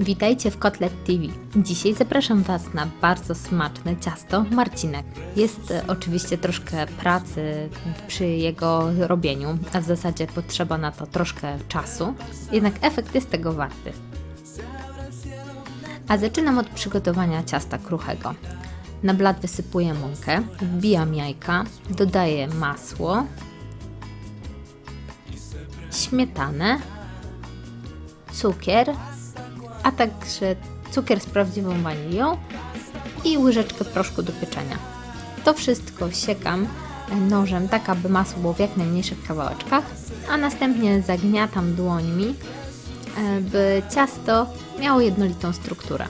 Witajcie w Kotlet TV. Dzisiaj zapraszam Was na bardzo smaczne ciasto Marcinek. Jest e, oczywiście troszkę pracy przy jego robieniu, a w zasadzie potrzeba na to troszkę czasu, jednak efekt jest tego warty. A zaczynam od przygotowania ciasta kruchego. Na blat wysypuję mąkę, wbijam jajka, dodaję masło, śmietanę, cukier, a także cukier z prawdziwą wanilią i łyżeczkę proszku do pieczenia. To wszystko siekam nożem, tak aby masło było w jak najmniejszych kawałeczkach, a następnie zagniatam dłońmi, e, by ciasto miało jednolitą strukturę.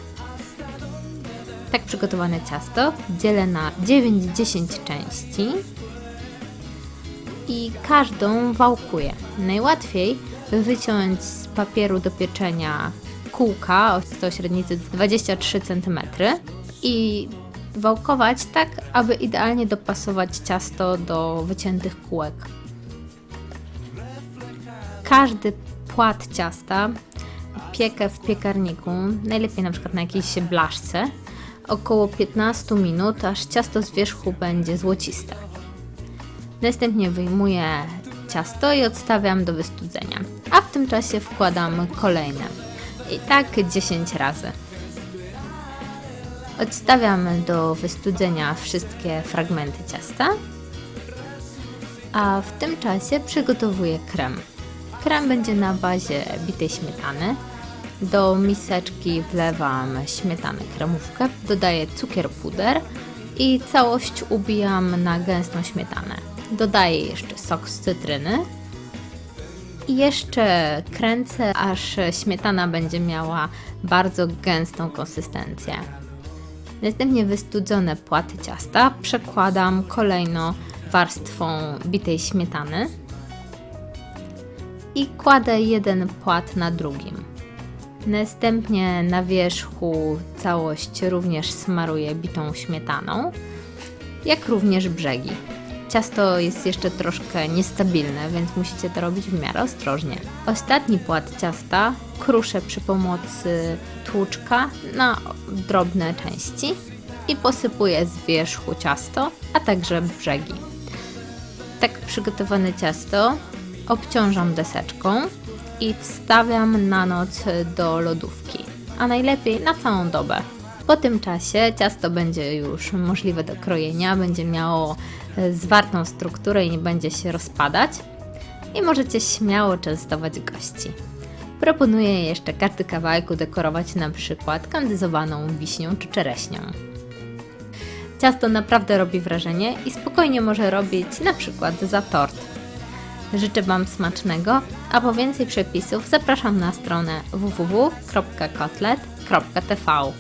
Tak przygotowane ciasto dzielę na 9-10 części i każdą wałkuję. Najłatwiej wyciąć z papieru do pieczenia kółka o średnicy 23 cm i wałkować tak, aby idealnie dopasować ciasto do wyciętych kółek. Każdy płat ciasta piekę w piekarniku, najlepiej na przykład na jakiejś blaszce, około 15 minut, aż ciasto z wierzchu będzie złociste. Następnie wyjmuję ciasto i odstawiam do wystudzenia, a w tym czasie wkładam kolejne. I tak 10 razy. Odstawiam do wystudzenia wszystkie fragmenty ciasta, a w tym czasie przygotowuję krem. Krem będzie na bazie bitej śmietany. Do miseczki wlewam śmietanę kremówkę, dodaję cukier puder i całość ubijam na gęstą śmietanę. Dodaję jeszcze sok z cytryny i jeszcze kręcę, aż śmietana będzie miała bardzo gęstą konsystencję. Następnie wystudzone płaty ciasta przekładam kolejno warstwą bitej śmietany i kładę jeden płat na drugim. Następnie na wierzchu całość również smaruję bitą śmietaną, jak również brzegi. Ciasto jest jeszcze troszkę niestabilne, więc musicie to robić w miarę ostrożnie. Ostatni płat ciasta kruszę przy pomocy tłuczka na drobne części i posypuję z wierzchu ciasto, a także brzegi. Tak przygotowane ciasto obciążam deseczką i wstawiam na noc do lodówki, a najlepiej na całą dobę. Po tym czasie ciasto będzie już możliwe do krojenia, będzie miało zwartą strukturę i nie będzie się rozpadać. I możecie śmiało częstować gości. Proponuję jeszcze każdy kawałek udekorować na przykład kandyzowaną wiśnią czy czereśnią. Ciasto naprawdę robi wrażenie i spokojnie może robić na przykład za tort. Życzę Wam smacznego, a po więcej przepisów zapraszam na stronę www.kotlet.tv.